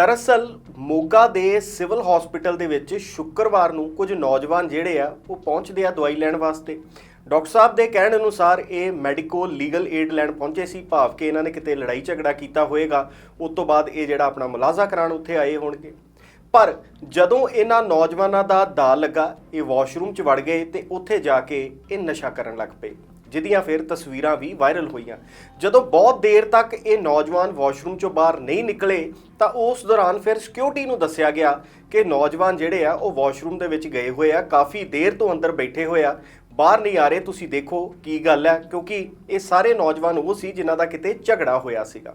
ਦਰਅਸਲ ਮੋਗਾ ਦੇ civil hospital ਦੇ ਵਿੱਚ ਸ਼ੁੱਕਰਵਾਰ ਨੂੰ ਕੁਝ ਨੌਜਵਾਨ ਜਿਹੜੇ ਆ, ਉਹ ਪਹੁੰਚਦੇ ਆ ਦਵਾਈ ਲੈਣ ਵਾਸਤੇ। ਡਾਕਟਰ ਸਾਹਿਬ ਦੇ ਕਹਿਣ ਅਨੁਸਾਰ ਇਹ ਮੈਡੀਕੋ ਲੀਗਲ ਏਡ ਲੈਣ ਪਹੁੰਚੇ ਸੀ। ਭਾਵ ਕਿ ਇਹਨਾਂ ਨੇ ਕਿਤੇ ਲੜਾਈ ਝਗੜਾ ਕੀਤਾ ਹੋਵੇਗਾ ਉਸ ਤੋਂ ਬਾਅਦ ਇਹ ਜਿਹੜਾ ਆਪਣਾ ਮੁਲਾਜ਼ਾ ਕਰਾਉਣ ਉੱਥੇ ਆਏ ਹੋਣਗੇ। ਪਰ ਜਦੋਂ ਇਹਨਾਂ ਨੌਜਵਾਨਾਂ ਦਾ ਦਾ ਲੱਗਾ, ਇਹ ਵਾਸ਼ਰੂਮ 'ਚ ਵੜ ਗਏ ਤੇ ਉੱਥੇ ਜਾ ਕੇ ਇਹ ਨਸ਼ਾ ਕਰਨ ਲੱਗ ਪਏ। ਜਿਹਦੀਆਂ ਫਿਰ ਤਸਵੀਰਾਂ ਵੀ ਵਾਇਰਲ ਹੋਈਆਂ। ਜਦੋਂ ਬਹੁਤ ਦੇਰ ਤੱਕ ਇਹ ਨੌਜਵਾਨ ਵਾਸ਼ਰੂਮ 'ਚੋਂ ਬਾਹਰ ਨਹੀਂ ਨਿਕਲੇ, ਤਾਂ ਉਸ ਦੌਰਾਨ ਫਿਰ ਸਿਕਿਉਰਿਟੀ ਨੂੰ ਦੱਸਿਆ ਗਿਆ ਕਿ ਨੌਜਵਾਨ ਜਿਹੜੇ ਆ, ਉਹ ਵਾਸ਼ਰੂਮ ਦੇ ਵਿੱਚ ਗਏ ਹੋਏ ਆ, ਕਾਫੀ ਦੇਰ ਤੋਂ ਅੰਦਰ ਬੈਠੇ ਹੋਏ ਆ। ਬਾਹਰ ਨਹੀਂ ਆ ਰਹੇ, ਤੁਸੀਂ ਦੇਖੋ ਕੀ ਗੱਲ ਹੈ, ਕਿਉਂਕਿ ਇਹ ਸਾਰੇ ਨੌਜਵਾਨ ਉਹ ਸੀ ਜਿਨ੍ਹਾਂ ਦਾ ਕਿਤੇ ਝਗੜਾ ਹੋਇਆ ਸੀਗਾ।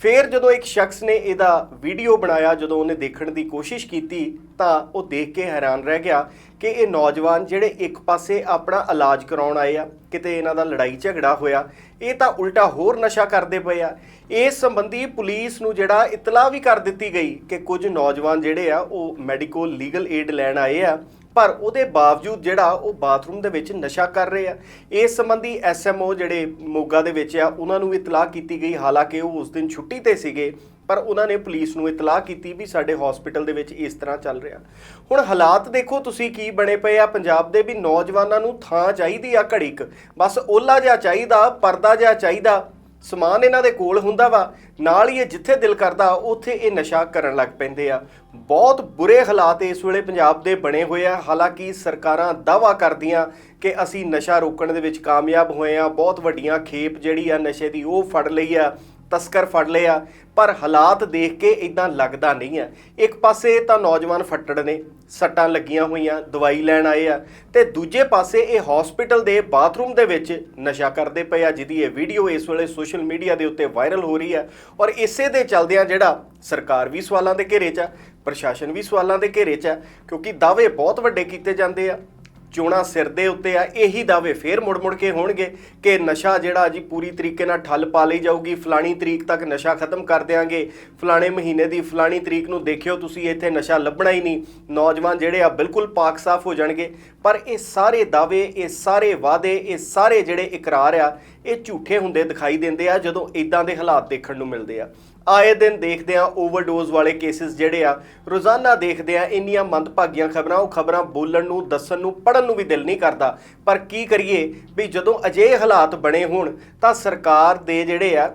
ਫਿਰ ਜਦੋਂ ਇੱਕ ਸ਼ਖਸ ਨੇ ਇਹਦਾ ਵੀਡੀਓ ਬਣਾਇਆ, ਜਦੋਂ ਉਹਨੇ ਦੇਖਣ ਦੀ ਕੋਸ਼ਿਸ਼ ਕੀਤੀ, ਤਾਂ ਉਹ ਦੇਖ ਕੇ ਹੈਰਾਨ ਰਹਿ ਗਿਆ ਕਿ ਇਹ ਨੌਜਵਾਨ ਜਿਹੜੇ ਇੱਕ ਪਾਸੇ ਆਪਣਾ ਇਲਾਜ ਕਰਾਉਣ ਆਏ ਆ, ਕਿਤੇ ਇਹਨਾਂ ਦਾ ਲੜਾਈ ਝਗੜਾ ਹੋਇਆ, ਇਹ ਤਾਂ ਉਲਟਾ ਹੋਰ ਨਸ਼ਾ ਕਰਦੇ ਪਏ ਆ। ਇਸ ਸੰਬੰਧੀ ਪੁਲਿਸ ਨੂੰ ਜਿਹੜਾ ਇਤਲਾਹ ਵੀ ਕਰ ਦਿੱਤੀ ਗਈ ਕਿ ਕੁਝ ਨੌਜਵਾਨ ਜਿਹੜੇ ਆ, ਉਹ ਮੈਡੀਕੋ ਲੀਗਲ ਏਡ ਲੈਣ ਆਏ ਆ ਪਰ ਉਹਦੇ ਬਾਵਜੂਦ ਜਿਹੜਾ ਉਹ ਬਾਥਰੂਮ ਦੇ ਵਿੱਚ ਨਸ਼ਾ ਕਰ ਰਹੇ ਆ। ਇਸ ਸੰਬੰਧੀ ਐਸਐਮਓ ਜਿਹੜੇ ਮੋਗਾ ਦੇ ਵਿੱਚ ਆ, ਉਹਨਾਂ ਨੂੰ ਇਤਲਾਹ ਕੀਤੀ ਗਈ। ਹਾਲਾਂਕਿ ਉਹ ਉਸ ਦਿਨ ਛੁੱਟੀ ਤੇ ਸੀਗੇ, ਪਰ ਉਹਨਾਂ ਨੇ ਪੁਲਿਸ ਨੂੰ ਇਤਲਾਹ ਕੀਤੀ ਵੀ ਸਾਡੇ ਹਸਪੀਟਲ ਦੇ ਵਿੱਚ ਇਸ ਤਰ੍ਹਾਂ ਚੱਲ ਰਿਹਾ। ਹੁਣ ਹਾਲਾਤ ਦੇਖੋ ਤੁਸੀਂ ਕੀ ਬਣੇ ਪਏ ਆ। ਪੰਜਾਬ ਦੇ ਵੀ ਨੌਜਵਾਨਾਂ ਨੂੰ ਥਾਂ ਚਾਹੀਦੀ ਆ ਘੜੀਕ ਬਸ ਓਲਾ ਜਿਹਾ ਚਾਹੀਦਾ, ਪਰਦਾ ਜਿਹਾ ਚਾਹੀਦਾ। ਸਮਾਨ ਇਹਨਾਂ ਦੇ ਕੋਲ ਹੁੰਦਾ ਵਾ, ਨਾਲ ਹੀ ਇਹ ਜਿੱਥੇ ਦਿਲ ਕਰਦਾ, ਉੱਥੇ ਇਹ ਨਸ਼ਾ ਕਰਨ ਲੱਗ ਪੈਂਦੇ ਆ। ਬਹੁਤ ਬੁਰੇ ਹਾਲਾਤ ਇਸ ਵੇਲੇ ਪੰਜਾਬ ਦੇ ਬਣੇ ਹੋਏ ਆ। ਹਾਲਾਂਕਿ ਸਰਕਾਰਾਂ ਦਾਵਾ ਕਰਦੀਆਂ ਕਿ ਅਸੀਂ ਨਸ਼ਾ ਰੋਕਣ ਦੇ ਵਿੱਚ ਕਾਮਯਾਬ ਹੋਏ ਆ। ਬਹੁਤ ਵੱਡੀਆਂ ਖੇਪ ਜਿਹੜੀ ਆ ਨਸ਼ੇ ਦੀ ਉਹ ਫੜ ਲਈ ਆ। ਤਸਕਰ ਫੜ ਲਏ ਆ, ਪਰ ਹਾਲਾਤ ਦੇਖ ਕੇ ਇਦਾਂ ਲੱਗਦਾ ਨਹੀਂ ਆ। ਇੱਕ ਪਾਸੇ ਤਾਂ ਨੌਜਵਾਨ ਫੱਟੜ ਨੇ ਸੱਟਾਂ ਲੱਗੀਆਂ ਹੋਈਆਂ, ਦਵਾਈ ਲੈਣ ਆਏ ਆ, ਤੇ ਦੂਜੇ ਪਾਸੇ ਇਹ ਹਸਪੀਟਲ ਦੇ ਬਾਥਰੂਮ ਦੇ ਵਿੱਚ ਨਸ਼ਾ ਕਰਦੇ ਪਏ ਆ, ਜਿਹਦੀ ਇਹ ਵੀਡੀਓ ਇਸ ਵੇਲੇ ਸੋਸ਼ਲ ਮੀਡੀਆ ਦੇ ਉੱਤੇ ਵਾਇਰਲ ਹੋ ਰਹੀ ਹੈ ਔਰ ਇਸੇ ਦੇ ਚਲਦਿਆਂ ਜਿਹੜਾ ਸਰਕਾਰ ਵੀ ਸਵਾਲਾਂ ਦੇ ਘੇਰੇ 'ਚ ਆ, ਪ੍ਰਸ਼ਾਸਨ ਵੀ ਸਵਾਲਾਂ ਦੇ ਘੇਰੇ 'ਚ ਆ, ਕਿਉਂਕਿ ਦਾਅਵੇ ਬਹੁਤ ਵੱਡੇ ਕੀਤੇ ਜਾਂਦੇ ਆ। ਚੋਣਾ ਸਿਰ ਦੇ ਉੱਤੇ ਆ, ਇਹੀ ਦਾਅਵੇ ਫੇਰ ਮੁੜ-ਮੁੜ ਕੇ ਹੋਣਗੇ ਕਿ ਨਸ਼ਾ ਜਿਹੜਾ ਜੀ ਪੂਰੀ ਤਰੀਕੇ ਨਾਲ ਠੱਲ ਪਾ ਲਈ ਜਾਊਗੀ, ਫਲਾਣੀ ਤਰੀਕ ਤੱਕ ਨਸ਼ਾ ਖਤਮ ਕਰ ਦਿਆਂਗੇ। ਫਲਾਣੇ ਮਹੀਨੇ ਦੀ ਫਲਾਣੀ ਤਰੀਕ ਨੂੰ ਦੇਖਿਓ ਤੁਸੀਂ, ਇੱਥੇ ਨਸ਼ਾ ਲੱਭਣਾ ਹੀ ਨਹੀਂ। ਨੌਜਵਾਨ ਜਿਹੜੇ ਆ, ਬਿਲਕੁਲ ਪਾਕ ਸਾਫ਼ ਹੋ ਜਾਣਗੇ। ਪਰ ਇਹ ਸਾਰੇ ਦਾਅਵੇ, ਇਹ ਸਾਰੇ ਵਾਅਦੇ, ਇਹ ਸਾਰੇ ਜਿਹੜੇ ਇਕਰਾਰ ਆ, ਇਹ ਝੂਠੇ ਹੁੰਦੇ ਦਿਖਾਈ ਦਿੰਦੇ ਆ, ਜਦੋਂ ਇਦਾਂ ਦੇ ਹਾਲਾਤ ਦੇਖਣ ਨੂੰ ਮਿਲਦੇ ਆ। ਆਏ ਦਿਨ ਦੇਖਦੇ ਆ ਓਵਰਡੋਜ਼ ਵਾਲੇ ਕੇਸਿਸ ਜਿਹੜੇ ਆ, ਰੋਜ਼ਾਨਾ ਦੇਖਦੇ ਆ ਇੰਨੀਆਂ ਮੰਦਭਾਗੀਆਂ ਖਬਰਾਂ, ਉਹ ਖਬਰਾਂ ਬੋਲਣ ਨੂੰ, ਦੱਸਣ ਨੂੰ ਪੜਨ ਨੂੰ ਵੀ ਦਿਲ ਨਹੀਂ ਕਰਦਾ। ਪਰ ਕੀ ਕਰੀਏ ਵੀ ਜਦੋਂ ਅਜਿਹੇ ਹਾਲਾਤ ਬਣੇ ਹੋਣ, ਤਾਂ ਸਰਕਾਰ ਦੇ ਜਿਹੜੇ ਆ,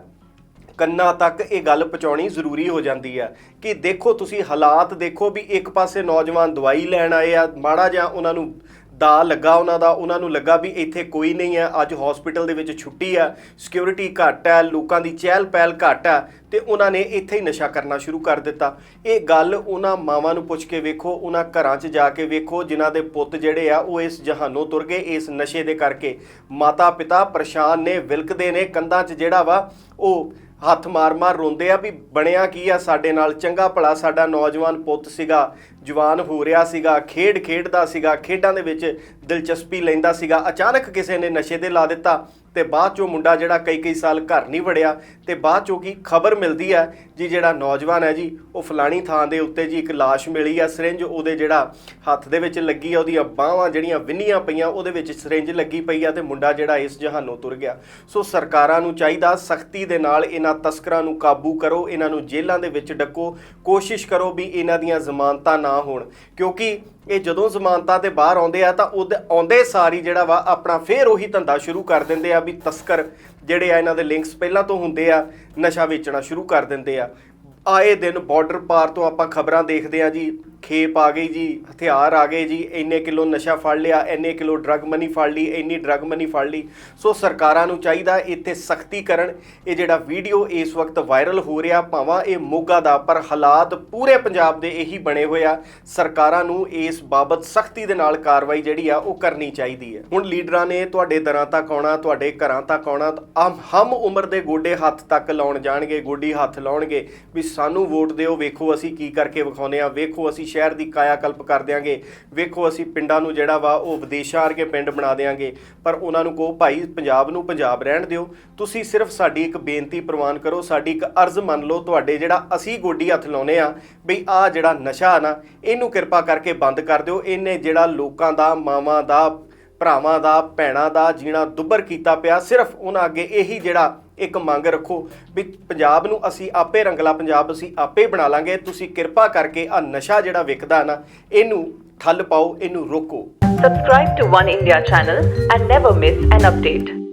ਕੰਨਾਂ ਤੱਕ ਇਹ ਗੱਲ ਪਹੁੰਚਾਉਣੀ ਜ਼ਰੂਰੀ ਹੋ ਜਾਂਦੀ ਆ ਕਿ ਦੇਖੋ ਤੁਸੀਂ ਹਾਲਾਤ ਦੇਖੋ ਵੀ ਇੱਕ ਪਾਸੇ ਨੌਜਵਾਨ ਦਵਾਈ ਲੈਣ ਆਏ ਆ, ਮਾੜਾ ਜਿਹਾ ਉਹਨਾਂ ਨੂੰ ਦਾ ਲੱਗਾ ਉਹਨਾਂ ਦਾ, ਉਹਨਾਂ ਨੂੰ ਲੱਗਾ ਵੀ ਇੱਥੇ ਕੋਈ ਨਹੀਂ ਹੈ, ਅੱਜ ਹਸਪੀਟਲ ਦੇ ਵਿੱਚ ਛੁੱਟੀ ਆ ਸਿਕਿਉਰਿਟੀ ਘੱਟ ਹੈ ਲੋਕਾਂ ਦੀ ਚਹਿਲ ਪਹਿਲ ਘੱਟ ਹੈ ਤੇ ਉਹਨਾਂ ਨੇ ਇੱਥੇ ਹੀ ਨਸ਼ਾ ਕਰਨਾ ਸ਼ੁਰੂ ਕਰ ਦਿੱਤਾ। ਇਹ ਗੱਲ ਉਹਨਾਂ ਮਾਵਾਂ ਨੂੰ ਪੁੱਛ ਕੇ ਵੇਖੋ, ਉਹਨਾਂ ਘਰਾਂ 'ਚ ਜਾ ਕੇ ਵੇਖੋ, ਜਿਨ੍ਹਾਂ ਦੇ ਪੁੱਤ ਜਿਹੜੇ ਆ, ਉਹ ਇਸ ਜਹਾਨੋਂ ਤੁਰ ਗਏ, ਇਸ ਨਸ਼ੇ ਦੇ ਕਰਕੇ। ਮਾਤਾ ਪਿਤਾ ਪਰੇਸ਼ਾਨ ਨੇ, ਵਿਲਕਦੇ ਨੇ, ਕੰਧਾਂ 'ਚ ਜਿਹੜਾ ਵਾ, ਉਹ ਹੱਥ ਮਾਰ-ਮਾਰ ਰੋਂਦੇ ਆ ਵੀ ਬਣਿਆ ਕੀ ਆ ਸਾਡੇ ਨਾਲ, ਚੰਗਾ ਭਲਾ ਸਾਡਾ ਨੌਜਵਾਨ ਪੁੱਤ ਸੀਗਾ। ਜਵਾਨ ਹੋ ਰਿਹਾ ਸੀਗਾ, ਖੇਡ ਖੇਡਦਾ ਸੀਗਾ, ਖੇਡਾਂ ਦੇ ਵਿੱਚ ਦਿਲਚਸਪੀ ਲੈਂਦਾ ਸੀਗਾ। ਅਚਾਨਕ ਕਿਸੇ ਨੇ ਨਸ਼ੇ ਦੇ ਲਾ ਦਿੱਤਾ ਤੇ ਬਾਅਦ ਚੋਂ ਮੁੰਡਾ ਜਿਹੜਾ ਕਈ ਕਈ ਸਾਲ ਘਰ ਨਹੀਂ ਵੜਿਆ ਤੇ ਬਾਅਦ ਚੋਂ ਕੀ ਖਬਰ ਮਿਲਦੀ ਹੈ ਜੀ, ਜਿਹੜਾ ਨੌਜਵਾਨ ਹੈ ਜੀ, ਉਹ ਫਲਾਣੀ ਥਾਂ ਦੇ ਉੱਤੇ ਜੀ ਇੱਕ ਲਾਸ਼ ਮਿਲੀ ਆ ਸਿਰਿੰਜ ਉਹਦੇ ਜਿਹੜਾ ਹੱਥ ਦੇ ਵਿੱਚ ਲੱਗੀ ਆ ਉਹਦੀਆਂ ਬਾਹਾਂ ਜਿਹੜੀਆਂ ਵਿੰਨੀਆਂ ਪਈਆਂ, ਉਹਦੇ ਵਿੱਚ ਸਿਰਿੰਜ ਲੱਗੀ ਪਈ ਆ ਤੇ ਮੁੰਡਾ ਜਿਹੜਾ ਇਸ ਜਹਾਨੋਂ ਤੁਰ ਗਿਆ। ਸੋ ਸਰਕਾਰਾਂ ਨੂੰ ਚਾਹੀਦਾ ਸਖਤੀ ਦੇ ਨਾਲ ਇਹਨਾਂ ਤਸਕਰਾਂ ਨੂੰ ਕਾਬੂ ਕਰੋ, ਇਹਨਾਂ ਨੂੰ ਜੇਲ੍ਹਾਂ ਦੇ ਵਿੱਚ ਡੱਕੋ, ਕੋਸ਼ਿਸ਼ ਕਰੋ ਵੀ ਇਹਨਾਂ ਦੀਆਂ ਜ਼ਮਾਨਤਾਂ ਨਾ ਹੋਣ। ਕਿਉਂਕਿ ਇਹ ਜਦੋਂ ਜ਼ਮਾਨਤਾਂ ਤੇ ਬਾਹਰ ਆਉਂਦੇ ਆ ਤਾਂ ਉਹਦੇ ਆਉਂਦੇ ਸਾਰੀ ਜਿਹੜਾ ਵਾ ਆਪਣਾ ਫੇਰ ਉਹੀ ਧੰਦਾ ਸ਼ੁਰੂ ਕਰ ਦਿੰਦੇ ਆ ਵੀ ਤਸਕਰ ਜਿਹੜੇ ਆ ਇਹਨਾਂ ਦੇ ਲਿੰਕਸ ਪਹਿਲਾਂ ਤੋਂ ਹੁੰਦੇ ਆ, ਨਸ਼ਾ ਵੇਚਣਾ ਸ਼ੁਰੂ ਕਰ ਦਿੰਦੇ ਆ। ਆਏ ਦਿਨ ਬਾਰਡਰ ਪਾਰ ਤੋਂ ਆਪਾਂ ਖਬਰਾਂ ਦੇਖਦੇ ਆ ਜੀ। ਖੇਪ ਆ ਗਈ ਜੀ, ਹਥਿਆਰ ਆ ਗਏ ਜੀ, ਇੰਨੇ ਕਿਲੋ ਨਸ਼ਾ ਫੜ ਲਿਆ, ਇੰਨੇ ਕਿਲੋ ਡਰੱਗ ਮਨੀ ਫੜ ਲਈ, ਇੰਨੀ ਡਰੱਗ ਮਨੀ ਫੜ ਲਈ। ਸੋ ਸਰਕਾਰਾਂ ਨੂੰ ਚਾਹੀਦਾ ਇੱਥੇ ਸਖਤੀ ਕਰਨ ਇਹ ਜਿਹੜਾ ਵੀਡੀਓ ਇਸ ਵਕਤ ਵਾਇਰਲ ਹੋ ਰਿਹਾ, ਭਾਵਾਂ ਇਹ ਮੋਗਾ ਦਾ, ਪਰ ਹਾਲਾਤ ਪੂਰੇ ਪੰਜਾਬ ਦੇ ਇਹੀ ਬਣੇ ਹੋਏ ਆ। ਸਰਕਾਰਾਂ ਨੂੰ ਇਸ ਬਾਬਤ ਸਖਤੀ ਦੇ ਨਾਲ ਕਾਰਵਾਈ ਜਿਹੜੀ ਆ, ਉਹ ਕਰਨੀ ਚਾਹੀਦੀ ਹੈ। ਹੁਣ ਲੀਡਰਾਂ ਨੇ ਤੁਹਾਡੇ ਦਰਾਂ ਤੱਕ ਆਉਣਾ, ਤੁਹਾਡੇ ਘਰਾਂ ਤੱਕ ਆਉਣਾ ਆਮ ਹਮ ਉਮਰ ਦੇ ਗੋਡੇ ਹੱਥ ਤੱਕ ਲਾਉਣ ਜਾਣਗੇ, ਗੋਡੀ ਹੱਥ ਲਾਉਣਗੇ, ਵੀ ਸਾਨੂੰ ਵੋਟ ਦਿਓ, ਵੇਖੋ ਅਸੀਂ ਕੀ ਕਰਕੇ ਵਿਖਾਉਨੇ ਆ ਵੇਖੋ ਅਸੀਂ ਸ਼ਹਿਰ ਦੀ ਕਾਇਆ ਕਲਪ ਕਰ ਦਿਆਂਗੇ, ਵੇਖੋ ਅਸੀਂ ਪਿੰਡਾਂ ਨੂੰ ਜਿਹੜਾ ਵਾ ਉਹ ਵਿਦੇਸ਼ਾਂ ਵਰਗੇ ਪਿੰਡ ਬਣਾ ਦਿਆਂਗੇ, ਪਰ ਉਹਨਾਂ ਨੂੰ ਕਹੋ, ਭਾਈ ਪੰਜਾਬ ਨੂੰ ਪੰਜਾਬ ਰਹਿਣ ਦਿਓ। ਤੁਸੀਂ ਸਿਰਫ ਸਾਡੀ ਇੱਕ ਬੇਨਤੀ ਪ੍ਰਵਾਨ ਕਰੋ, ਸਾਡੀ ਇੱਕ ਅਰਜ਼ ਮੰਨ ਲਓ, ਤੁਹਾਡੇ ਜਿਹੜਾ ਅਸੀਂ ਗੋਡੀ ਹੱਥ ਲਾਉਨੇ ਆ ਵੀ ਆ ਜਿਹੜਾ ਨਸ਼ਾ ਨਾ, ਇਹਨੂੰ ਕਿਰਪਾ ਕਰਕੇ ਬੰਦ ਕਰ ਦਿਓ। ਇਹਨੇ ਜਿਹੜਾ ਲੋਕਾਂ ਦਾ, ਮਾਵਾਂ ਦਾ, ਭਰਾਵਾਂ ਦਾ, ਭੈਣਾਂ ਦਾ ਜੀਣਾ ਦੁੱਬਰ ਕੀਤਾ ਪਿਆ, ਸਿਰਫ ਉਹਨਾਂ ਅੱਗੇ ਇਹੀ ਜਿਹੜਾ ਇੱਕ ਮੰਗ ਰੱਖੋ ਵੀ ਪੰਜਾਬ ਨੂੰ ਅਸੀਂ ਆਪੇ ਰੰਗਲਾ ਪੰਜਾਬ ਅਸੀਂ ਆਪੇ ਬਣਾ ਲਾਂਗੇ ਤੁਸੀਂ ਕਿਰਪਾ ਕਰਕੇ ਆ ਨਸ਼ਾ ਜਿਹੜਾ ਵਿਕਦਾ ਨਾ, ਇਹਨੂੰ ਠੱਲ ਪਾਓ, ਇਹਨੂੰ ਰੋਕੋ Subscribe to One India channel and never miss an update.